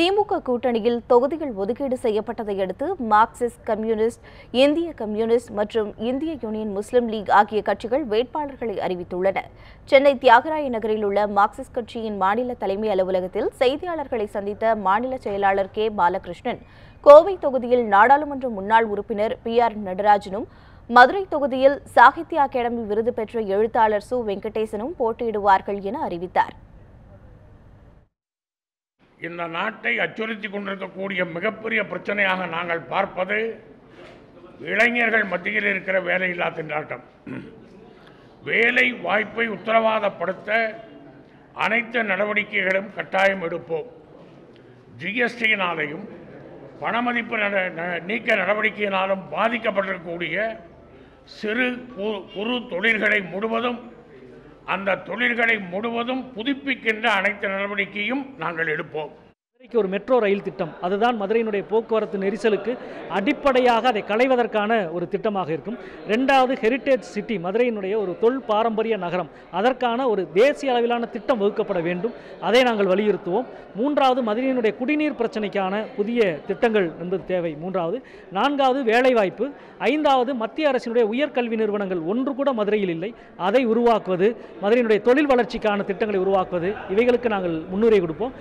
திமுக கூட்டணியில் தொகுதிகள் ஒதுக்கீடு செய்யப்பட்டதை அடுத்து மார்க்சிஸ்ட் கம்யூனிஸ்ட் இந்திய கம்யூனிஸ்ட் மற்றும் இந்திய யூனியன் முஸ்லிம் லீக் ஆகிய கட்சிகள் வேட்பாளர்களை அறிவித்துள்ளன. சென்னை தியாகராய நகரில் உள்ள மார்க்சிஸ்ட் கட்சியின் மாநில தலைமை அலுவலகத்தில் செய்தியாளர்களை சந்தித்த மாநில செயலாளர் கே. பாலகிருஷ்ணன் கோவை தொகுதியில் நாடாளுமன்ற முன்னாள் உறுப்பினர் பி. ஆர். நடராஜனும் மதுரை தொகுதியில் சாகித்ய அகாடமி விருது பெற்ற எழுத்தாளர் சு. வெங்கடேசனும் போட்டியிடுவார்கள் என அறிவித்தார். இந்த நாட்டை அச்சுறுத்தி கொண்டிருக்கக்கூடிய மிகப்பெரிய பிரச்சனையாக நாங்கள் பார்ப்பது இளைஞர்கள் மத்தியில் இருக்கிற வேலையில்லா திண்டாட்டம். வேலை வாய்ப்பை உத்தரவாதப்படுத்த அனைத்து நடவடிக்கைகளும் கட்டாயம் எடுப்போம். ஜிஎஸ்டியினாலையும் பணமதிப்பு நட- ந- நீக்க நடவடிக்கையினாலும் பாதிக்கப்பட்டிருக்கக்கூடிய சிறு கு- குறு தொழில்களை முழுவதும் அந்த தொழில்களை முழுவதும் புதுப்பிக்கின்ற அனைத்து நடவடிக்கையும் நாங்கள் எடுப்போம். மதுரைக்கு ஒரு மெட்ரோ ரயில் திட்டம். அதுதான் மதுரையினுடைய போக்குவரத்து நெரிசலுக்கு அடிப்படையாக அதை களைவதற்கான ஒரு திட்டமாக இருக்கும். ரெண்டாவது ஹெரிட்டேஜ் சிட்டி மதுரையினுடைய ஒரு தொல் பாரம்பரிய நகரம். அதற்கான ஒரு தேசிய அளவிலான திட்டம் வகுக்கப்பட வேண்டும். அதை நாங்கள் வலியுறுத்துவோம். மூன்றாவது மதுரையினுடைய குடிநீர் பிரச்சனைக்கான புதிய திட்டங்கள் என்பது தேவை. மூன்றாவது நான்காவது வேலைவாய்ப்பு. ஐந்தாவது மத்திய அரசினுடைய உயர்கல்வி நிறுவனங்கள் ஒன்று கூட மதுரையில் இல்லை. அதை உருவாக்குவது மதுரையினுடைய தொழில் வளர்ச்சிக்கான திட்டங்களை உருவாக்குவது இவைகளுக்கு நாங்கள் முன்னுரை கொடுப்போம்.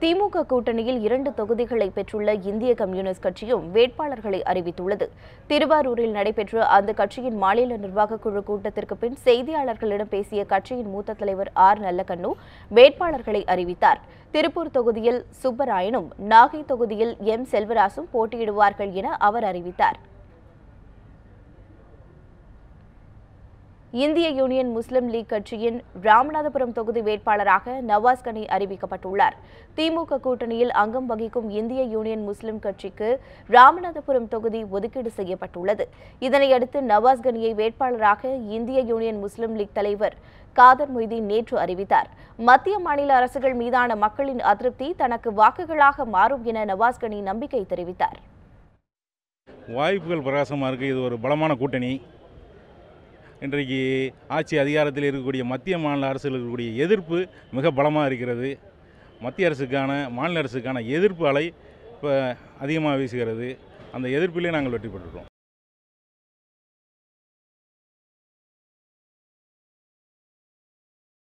திமுக கூட்டணியில் இரண்டு தொகுதிகளை பெற்றுள்ள இந்திய கம்யூனிஸ்ட் கட்சியும் வேட்பாளர்களை அறிவித்துள்ளது. திருவாரூரில் நடைபெற்ற அந்த கட்சியின் மாநில நிர்வாக குழு கூட்டத்திற்கு பின் செய்தியாளர்களிடம் பேசிய கட்சியின் மூத்த தலைவர் ஆர். நல்லக்கண்ணு வேட்பாளர்களை அறிவித்தார். திருப்பூர் தொகுதியில் சுப்பராயனும் நாகை தொகுதியில் எம். செல்வராசும் போட்டியிடுவார்கள் என அவர் அறிவித்தார். இந்திய யூனியன் முஸ்லிம் லீக் கட்சியின் ராமநாதபுரம் தொகுதி வேட்பாளராக நவாஸ் கனி அறிவிக்கப்பட்டுள்ளார். திமுக கூட்டணியில் அங்கம் வகிக்கும் இந்திய யூனியன் முஸ்லிம் கட்சிக்கு ராமநாதபுரம் தொகுதி ஒதுக்கீடு செய்யப்பட்டுள்ளது. இதனையடுத்து நவாஸ் கனியை வேட்பாளராக இந்திய யூனியன் முஸ்லிம் லீக் தலைவர் காதர் மொய்தீன் நேற்று அறிவித்தார். மத்திய மாநில அரசுகள் மீதான மக்களின் அதிருப்தி தனக்கு வாக்குகளாக மாறும் என நவாஸ் கனி நம்பிக்கை தெரிவித்தார். வாய்ப்புகள் பிரகாசமாக இருக்குது இது ஒரு பலமான கூட்டணி. இன்றைக்கு ஆட்சி அதிகாரத்தில் இருக்கக்கூடிய மத்திய மாநில அரசுகள் இருக்கக்கூடிய எதிர்ப்பு மிக பலமாக இருக்கிறது. மத்திய அரசுக்கான மாநில அரசுக்கான எதிர்ப்பு அலை இப்போ அதிகமாக வீசுகிறது. அந்த எதிர்ப்பிலே நாங்கள் வெற்றி பெற்றுட்டோம்